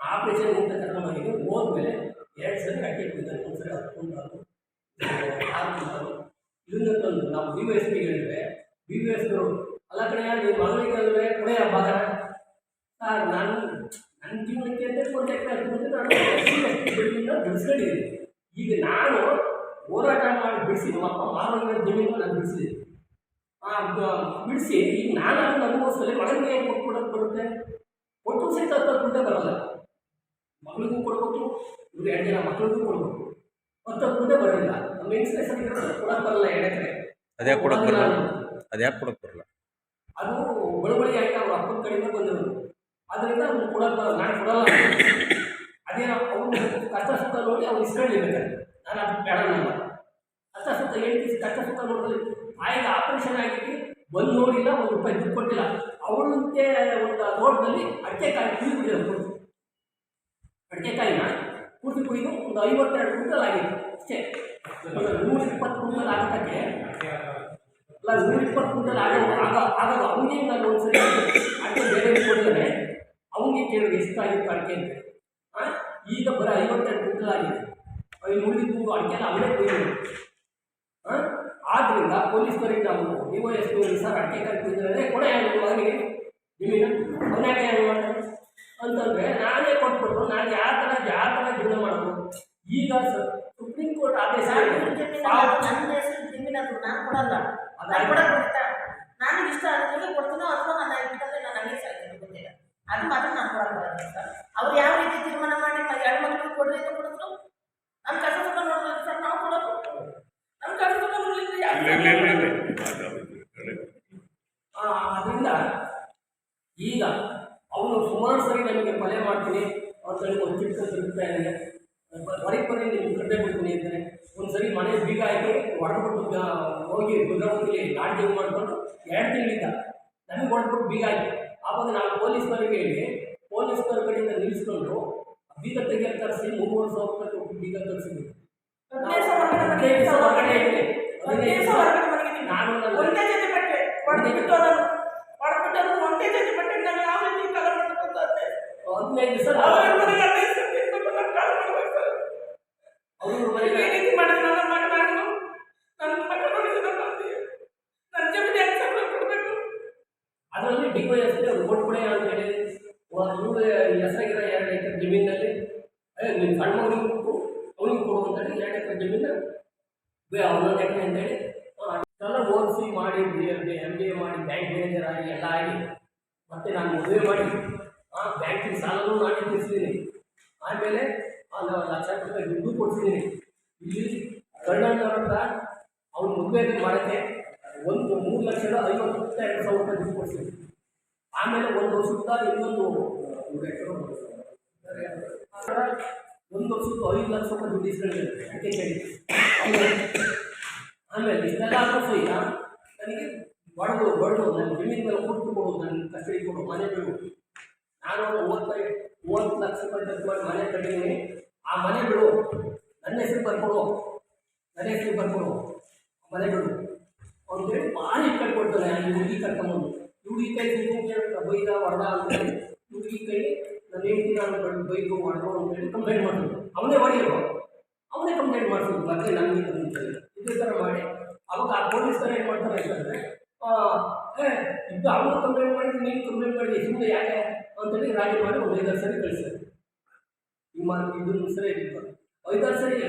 Operation ಅಂತ ಕರ್ಕೊಂಡೋಗಿದ್ದು ಹೋದ್ಮೇಲೆ ಎರಡು ಸರಿ ಅಡ್ಗೆ ಕುಯ್ತಾರೆ ಒಂದು ಸರಿ ಹತ್ಕೊಂಡು ಕುಂಟಾಲು ಇದನ್ನ ತಂದು ನಾವು ಬಿ ಎಸ್ ಪಿ ಹೇಳಿದ್ರೆ ಬಿ ವಿ ಎಸ್ ಅಲ್ಲ ಕಡೆ ನೀವು ಮಗಳಿಗೆ ಅಂದರೆ ಕೊನೆಯ ಭಾಗ ಸರ್, ನಾನು ನನ್ನ ಜೀವನಕ್ಕೆ ಅಂತ ಒಂದು ನಾನು ಬಿಡಿಸ್ಕೊಂಡಿದ್ದೀನಿ. ಈಗ ನಾನು ಹೋರಾಟ ಮಾಡಿ ಬಿಡಿಸಿ ನಮ್ಮಪ್ಪ ಮಾರೋಗಿರೋ ಜಮೀನು ನಾನು ಬಿಡಿಸಿದ್ದೀನಿ. ಬಿಡಿಸಿ, ಈಗ ನಾನು ಅದನ್ನು ಅನುಭವಿಸಲಿ ಮಗನಿಗೆ ಕೊಟ್ಬಿಡೋದು ಬರುತ್ತೆ? ಒಟ್ಟು ಸಹಿತ ಹತ್ತು ದುಡ್ಡೇ ಬರಲ್ಲ. ಮಗಳಿಗೂ ಕೊಡ್ಬೋದು ಇವ್ರು ಎರಡು ಜನ ಮಕ್ಕಳಿಗೂ ಕೊಡ್ಬೋದು ಅಂತ ಮುಂದೆ ಬರಲಿಲ್ಲ. ಬರೋದಿಲ್ಲ ನಮ್ಮ ಹೆಂಗಸರೆ ಕೊಡಕ್ ಕೊಡಕ್ಕೆ ಬರಲ್ಲ ಎರಡಕ್ಕೆ ಅದ್ಯಾಕೆ ಕೊಡಕ್ಕೆ ಬರಲ್ಲ? ಅದ್ಯಾಕೆ ಕೊಡಕ್ಕೆ ಬರಲ್ಲ? ಅದು ಬಳುವಳಿ ಆಯ್ತು? ಅವ್ರ ಅಪ್ಪನ ಕಡೆಯಿಂದ ಬಂದಿರೋದು ಅದರಿಂದ ಅವ್ನು ಕೊಡಕ್ಕೆ ಬರಲ್ಲ. ನಾನು ಕೊಡಲ್ಲ. ಅದೇ ಅವನು ಕಷ್ಟ ಸುತ್ತ ನೋಡಿ ಅವ್ನು ಇಸ್ಕೊಳ್ಳಿರ್ಬೇಕಾದ್ರೆ ನಾನು ಅದು ಬೇಡಲ್ಲ ಕಷ್ಟ ಸುಖ ಹೇಳ್ತೀವಿ ಕಷ್ಟ ಸುತ್ತ ನೋಡಿದ್ರೆ ಆಯ್ತು ಆಪರೇಷನ್ ಆಗಿದ್ದು ಬಂದು ನೋಡಿಲ್ಲ ಒಂದು ರೂಪಾಯಿ ದುಡ್ಡು ಕೊಟ್ಟಿಲ್ಲ. ಅವಳಂತೆ ಒಂದು ತೋಟದಲ್ಲಿ ಅಟ್ಟೆ ಬಿಟ್ಟಿದ್ದಾರೆ ಅಡಿಕೆಕಾಯಿನ ಕುಡಿದು ಕುಯ್ದು ಒಂದು ಐವತ್ತೆರಡು ಕ್ವಿಂಟಲ್ ಆಗಿದೆ ಅಷ್ಟೇ. ನೂರ ಇಪ್ಪತ್ತು ಕ್ವಿಂಟಲ್ ಆಗೋದಕ್ಕೆ ಅಲ್ಲ ನೂರ ಇಪ್ಪತ್ತು ಕ್ವಿಂಟಲ್ ಆಗೋದು ಆಗ ಆಗೋದು ಅವನಿಗೆ ನಾನು ಒಂದು ಸರಿ ಅಡಿಕೆ ಬೇರೆ ಕೊಡಿದ್ರೆ ಅವನಿಗೆ ಕೇಳಿದ್ರೆ ಎಷ್ಟಾಗಿತ್ತು ಅಡಿಕೆ ಅಂತ? ಈಗ ಬರೀ ಐವತ್ತೆರಡು ಕ್ವಿಂಟಲ್ ಆಗಿದೆ. ಐದು ಉಳಿದಿದ್ದು ಅಡಿಕೆ ಅವನೇ ಕೊಯ್ದು ಆದ್ದರಿಂದ ಪೊಲೀಸರಿಗೆ ನಾವು ನೀವು ಎಷ್ಟು ಸರ್ ಅಡಿಕೆ ಕಾಯಿ ಕೊಯ್ದ್ರೆ ಕೊಡೆ ನಿಮ್ಮ ಹೆಂಗೆ ಮಾಡ್ತಾರೆ ನಾನು ಯಾವ ಥರ ಯಾವ ಥರ ಜೀವನ ಮಾಡೋದು ಈಗ ಸುಪ್ರೀಂ ಕೋರ್ಟ್ ಆದೇಶ ನಾನು ಕೊಡಲ್ಲ. ನಾನು ನನಗೆ ಇಷ್ಟ ಆದ್ರೆ ಕೊಡ್ತೀನೋ ಅಥವಾ ನನ್ನ ನಾನು ಹಂಗೆ ಸಾಯ್ತೀನಿ ಗೊತ್ತಿಲ್ಲ. ಅದು ಮಾತ್ರ ನಾನು ಕೊಡಕ್ಕೆ ಬರಲ್ಲ ಸರ್ ಅವ್ರು ಯಾವ ರೀತಿ ತೀರ್ಮಾನ ಮಾಡಿ ಎರಡು ಮಕ್ಕಳು ಕೊಡ್ರಿ ಅಂತ ಕೊಡಿದ್ರು? ನಮ್ಮ ಸರ್ ನಾವು ಕೊಡೋದು. ನಮ್ಮ ಅದರಿಂದ ಈಗ ಅವನು ಸುಮಾರು ಸರಿ ನಮಗೆ ಕೊಲೆ ಮಾಡ್ತೀನಿ. ಅಂತೇಳಿ ಒಂದು ಚಿಕ್ಕ ತಿರುಗ್ತಾ ಇದ್ದಾರೆ. ಹೊರಗೆ ಬನ್ನಿ ನಿಮ್ಗೆ ಕಡ್ಡೆ ಬಿಡ್ತೀನಿ ಅಂತಾನೆ ಒಂದು ಸರಿ ಮನೆ ಬೀಗ ಹಾಕಿ ಹೊಡೆದ್ಬಿಟ್ಟು ಹೋಗಿ ಭದ್ರಾವತಿಲಿ ಲಾಡ್ಜಿಂಗ್ ಮಾಡಿಕೊಂಡು ಎರಡು ತಿಂಗಳಿಂದ ನಮಗೆ ಹೊಡೆದ್ಬಿಟ್ಟು ಬೀಗ ಹಾಕಿ ಆವಾಗ ನಾವು ಪೊಲೀಸ್ನವರಿಗೆ ಹೇಳಿ ಪೊಲೀಸ್ನವ್ರ ಕಡೆಯಿಂದ ನಿಲ್ಲಿಸ್ಕೊಂಡು ಬೀಗ ತೆಗೆ ತರಿಸಿ ಮೂರುವರೆ ಸಾವಿರ ರೂಪಾಯಿ ಕೊಟ್ಟು ಬೀಗ ತರಿಸಿದ್ವಿ. ಜಮೀನು ದಿವಸ ಕೊಡ್ಬೇಕು? ಅದರಲ್ಲಿ D Y S P vote ಕೊಡಿ ಅಂತ ಹೇಳಿ. ಇವರು ಹೆಸರಾಗಿರೋ ಎರಡು ಎಕರೆ ಜಮೀನಲ್ಲಿ ನಿಮ್ಮ ಸಣ್ಣ ಮಗನಿಗೆ ಕೊಟ್ಟು ಅವನಿಗೆ ಕೊಡು ಅಂತೇಳಿ ಎರಡು ಎಕರೆ ಜಮೀನು ಒಂದೊಂದು ಎಕರೆ ಅಂತೇಳಿ ಅಷ್ಟೆಲ್ಲ ಓದಿಸಿ ಮಾಡಿ B M B M B A ಮಾಡಿ ಬ್ಯಾಂಕ್ ಮ್ಯಾನೇಜರ್ ಆಗಿ ಎಲ್ಲ ಆಗಿ ಮತ್ತೆ ನಾನು ಮದುವೆ ಮಾಡಿ. ಬ್ಯಾಂಕಿನ ಸಾಲನೂ ನಾನೇ ತಿಳಿಸ್ತೀನಿ ಆಮೇಲೆ ಲಕ್ಷ ರೂಪಾಯಿ ದುಡ್ಡು ಕೊಡ್ತಿದ್ದೀನಿ ಇಲ್ಲಿ ಕರ್ನಾಟಕ ಅವ್ನು ಮದುವೆ ಮಾಡೋಕ್ಕೆ ಒಂದು ಮೂರು ಲಕ್ಷದ ಐವತ್ತು ಎರಡು ಸಾವಿರ ರೂಪಾಯಿ ದುಡ್ಡು ಕೊಡ್ತೀನಿ ಆಮೇಲೆ ಒಂದು ವರ್ಷದ ಇನ್ನೊಂದು ಒಂದು ವರ್ಷಕ್ಕೆ ಐದು ಲಕ್ಷ ರೂಪಾಯಿ ದುಡ್ಡು ಇಸ್ಕೊಂಡಿದ್ದಾರೆ ಅದಕ್ಕೆ ಕೇಳಿ ಆಮೇಲೆ ಇಷ್ಟೆಲ್ಲ ಸಹಿತ ನನಗೆ ಹೊಡೆದು ಹೊಡೆದು ನನ್ನ ಜಮೀನು ಮೇಲೆ ಕೊಟ್ಟು ಕೊಡು, ನನ್ನ ಕಸ್ಟಡಿ ಕೊಡು, ಮನೆ ಬಿಡು. ನಾನು ಮೂವತ್ತೈ ಮೂವತ್ತು ಲಕ್ಷ ರೂಪಾಯಿ ಖರ್ಚು ಮನೆ ಕಟ್ಟಿದ್ದೀನಿ. ಆ ಮನೆ ಬಿಡು. ನನ್ನ ಹೆಸರು ಬರ್ಕೊಡು. ನನ್ನ ಹೆಸರು ಬರ್ಕೊಡು. ಆ ಮನೆ ಬಿಡು. ಅಂತೇಳಿ ಕಟ್ಕೊಡ್ತಾರೆ ಕಟ್ಕೊಡ್ತಾನೆ ಹುಡುಗಿ ಕರ್ಕೊಂಬಂದು. ಹುಡುಗಿ ಕೈ ತಿಳ್ಕೊಂಡು ಬೈದ ಹೊಡೆದ ಅಂತೇಳಿ ಹುಡುಗಿ ಕೈ ನನ್ನ ಹೆಂಡತಿ ನಾನು ಬೈಕು ಮಾಡಿದ್ರು ಅಂತೇಳಿ ಕಂಪ್ಲೇಂಟ್ ಮಾಡಿದ್ರು ಅವನೇ ಹೊಡೆಯರು ಅವನೇ ಕಂಪ್ಲೇಂಟ್ ಮಾಡಿಸಿದ್ರು ಮತ್ತೆ ನನಗೆ ಅಂತೇಳಿ ಇದೇ ಥರ ಮಾಡಿ. ಅವಾಗ ಆ ಪೊಲೀಸರು ಏನು ಮಾಡ್ತಾರೆ ಅಂತಂದರೆ ಇದು ಅವರು ಕಂಪ್ಲೇಂಟ್ ಮಾಡಿದ್ರು, ನೀನು ಕಂಪ್ಲೇಂಟ್ ಮಾಡಿದೆ ಸುಮ್ಮನೆ ಯಾಕೆ ಅಂತೇಳಿ ರಾಜಿ ಮಾಡಿ ಒಂದು ಐದಾರು ಸರಿ ಕಳಿಸ್ತಾರೆ ನಿಮ್ಮ ಇದು ಸರಿ ಐದಾರು ಸರಿ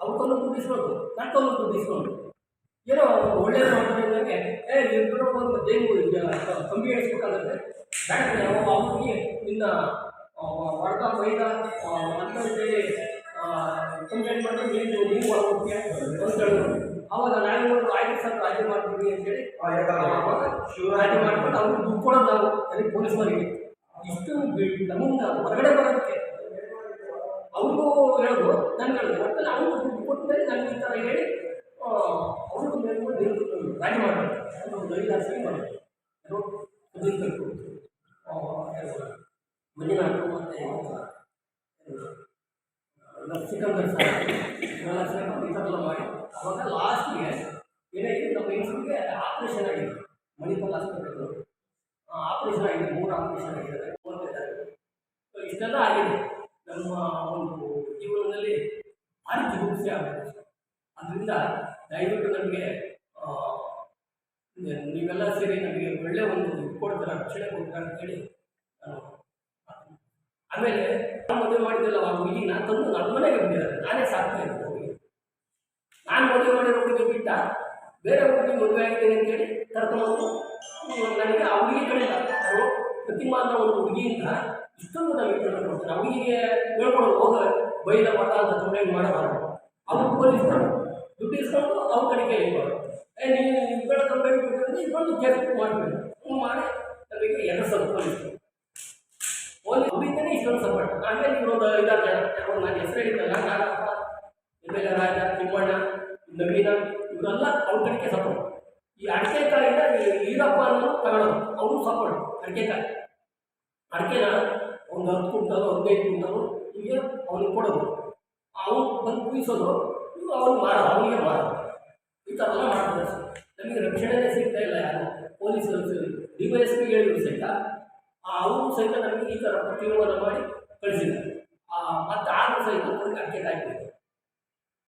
ಅವ್ರ ಕಲ್ಲು ದುಡ್ಡಿಸ್ಕೊಂಡು ನನ್ನ ದುಡ್ಡಿಸ್ಕೊಂಡು ಏನೋ ಒಳ್ಳೇದು ಮಾಡ್ತಾರೆ ನನಗೆ ಏ ಇಬ್ಬರು ಒಂದು ದೇವು ಕಂಬಿ ಹೇಳಿಸ್ಬೇಕಾಗತ್ತೆ ಬ್ಯಾಂಕ್ ಅವ್ರಿಗೆ ನಿನ್ನ ಹೊಡೆದ ಬೈದ ಅಂತೇಳಿ ಕಂಪ್ಲೇಂಟ್ ಮಾಡಿದ್ರೆ ನೀನು ನೀವು ಒಳಗೆ ಹೋಗ್ತೀಯ ಅಂತ ಹೇಳಿದ್ರು ಅವಾಗ ನಾನು ಒಂದು ಆಯ್ತು ಸರ್ ರಾಜಿ ಮಾಡ್ತೀವಿ ಅಂತೇಳಿ ಶಿವರಾಜಿ ರಾಜಿ ಮಾಡ್ಕೊಂಡು ಅವ್ರಿಗೆ ದುಡ್ಡು ನಾವು ಅಲ್ಲಿ ಪೊಲೀಸ್ನವರಿಗೆ. ಇಷ್ಟು ನಮ್ಮನ್ನ ಹೊರಗಡೆ ಬರೋದಕ್ಕೆ ಅವ್ರಿಗೂ ಹೇಳೋದು ನಾನು ಹೇಳಿದೆ ಒಟ್ಟಲ್ಲಿ ಅವ್ರಿಗೂ ದುಡ್ಡು ಕೊಟ್ಟ ಮೇಲೆ ನನಗೆ ಈ ಥರ ಹೇಳಿ ಅವ್ರಿಗೂ ನಿಲ್ಕೊಂಡು ರಾಜಿ ಒಂದು ಐದಾರು ಸರಿ ಮಾಡಿ ಯಾರು ಸುದೀಪ್ ಕಲ್ತು ಮಂಜುನಾಥ್ ಮತ್ತು ಸಿಕಂದರ್ ಸರ್ ಈ ಥರ ಮಾಡಿ. ಅವಾಗ ಲಾಸ್ಟಿಗೆ ಏನಾಗಿದೆ ಆಪರೇಷನ್ ಆಗಿದೆ ಮಣಿಪಾಲ್ ಆಸ್ಪತ್ರೆಗಳು ಆಪ್ರೇಷನ್ ಆಗಿದೆ, ಮೂರು ಆಪ್ರೇಷನ್ ಆಗಿದ್ದಾರೆ ಸೊ ಇಷ್ಟೆಲ್ಲ ಆಗಿದೆ. ನಮ್ಮ ಒಂದು ಜೀವನದಲ್ಲಿ ಭಾರಿ ಚಿಕಿತ್ಸೆ ಆಗುತ್ತೆ ಅದರಿಂದ ದಯವಿಟ್ಟು ನಮಗೆ ನೀವೆಲ್ಲ ಸೇರಿ ನಮಗೆ ಒಳ್ಳೆ ಒಂದು ಕೊಡ್ತಾರೆ, ರಕ್ಷಣೆ ಕೊಡ್ತಾರೆ ಅಂತೇಳಿ ಆಮೇಲೆ ನಾನು ಮದುವೆ ಮಾಡಿದ್ದೆಲ್ಲ ಆ ನಾನು ತಂದು ನನ್ನ ಮನೆಗೆ ಬಿಟ್ಟಿದ್ದಾರೆ. ನಾನೇ ಸಾಕ್ತಾ ಇದ್ದೆ ನಾನು ಮದುವೆ ಮಾಡಿರೋ ಹುಡುಗಿ ಬಿಟ್ಟ ಬೇರೆ ಹುಡುಗಿ ಮದುವೆ ಆಗಿದ್ದೀನಿ ಅಂತೇಳಿ ಕರ್ಕೊಂಬಂದು ನನಗೆ ಆ ಹುಡುಗಿ ಕಡೆಯಿಂದ ಅವರು ಪ್ರತಿಮಾ ಅನ್ನೋ ಒಂದು ಹುಡುಗಿಯಿಂದ ಇಷ್ಟೊಂದು ನಮಗೆ ಇಟ್ಕೊಂಡು ಕೊಡ್ತಾರೆ. ಆ ಹುಡುಗಿಗೆ ಹೇಳ್ಕೊಂಡು ಹೋಗ ಬೈದ ಮಠ ಅಂತ ಕಂಪ್ಲೇಂಟ್ ಮಾಡಬಾರ್ದು. ಅವ್ರು ಪೊಲೀಸ್ನವರು ದುಡ್ಡು ಇಸ್ಕೊಂಡು ಅವ್ರ ಕಡೆಗೆ ಹೇಳ್ಬಾರ್ದು ಏ ನೀವು ಇಬ್ಬರ ಕಂಪ್ಲೇಂಟ್ ಕೊಟ್ಟಿದ್ರೆ ಇಬ್ಬರು ಕೇಸ್ ಮಾಡಬೇಕು ಹ್ಞೂ ಮಾಡಿ ನಮಗೆ ಎರಡು ಸ್ವಲ್ಪ ಪೊಲೀಸ್ ಹುಡುಗಿನೇ ಇಷ್ಟೊಂದು ಸಪೋರ್ಟ್ ಆಮೇಲೆ ಇವರೊಂದು ಐದಾರು ಜನ ನಾನು ಹೆಸರು ಹೇಳಿದ್ದಲ್ಲ Nagappa M L A Raja, Timmanna Naveena ಇವರೆಲ್ಲ ಅವ್ರ ಸಪೋರ್ಟ್ ಈ ಅಡಿಕೆಕಾಯಿನ ಈ ಈರಪ್ಪ ಅನ್ನೋದು ತಗೊಳ್ಳೋದು ಅವನು ಸಪೋರ್ಟ್ ಅಡಿಕೆಕಾಯಿ ಅಡಿಕೆನ ಒಂದು ಹತ್ತು ಕುಂಟಲು ಹದಿನೈದು ಕುಂಟಲು ಹೀಗೆ ಅವ್ನಿಗೆ ಕೊಡೋದು ಅವನು ಬಂದು ಕುಯಿಸೋದು ಇವರು ಅವನು ಮಾರ ಅವನಿಗೆ ಮಾರೋದು ಈ ಥರ ಎಲ್ಲ ಮಾಡ್ತಾರೆ ಸರ್ ನಮಗೆ ರಕ್ಷಣೆನೇ ಸಿಗ್ತಾ ಇಲ್ಲ ಯಾರು ಪೊಲೀಸರು ಡಿ ವೈ ಎಸ್ ಪಿ ಹೇಳಿದ್ರು ಸಹಿತ ಅವರು ಸಹಿತ ನಮಗೆ ಈ ಥರ ಪ್ರತಿರೋಧ ಮಾಡಿ ಕಳಿಸಿದ್ದಾರೆ ಮತ್ತು ಆದರೂ ಸಹಿತ ಅವ್ರಿಗೆ ಅಡಿಕೆ ಕಾಯ್ಬೇಕು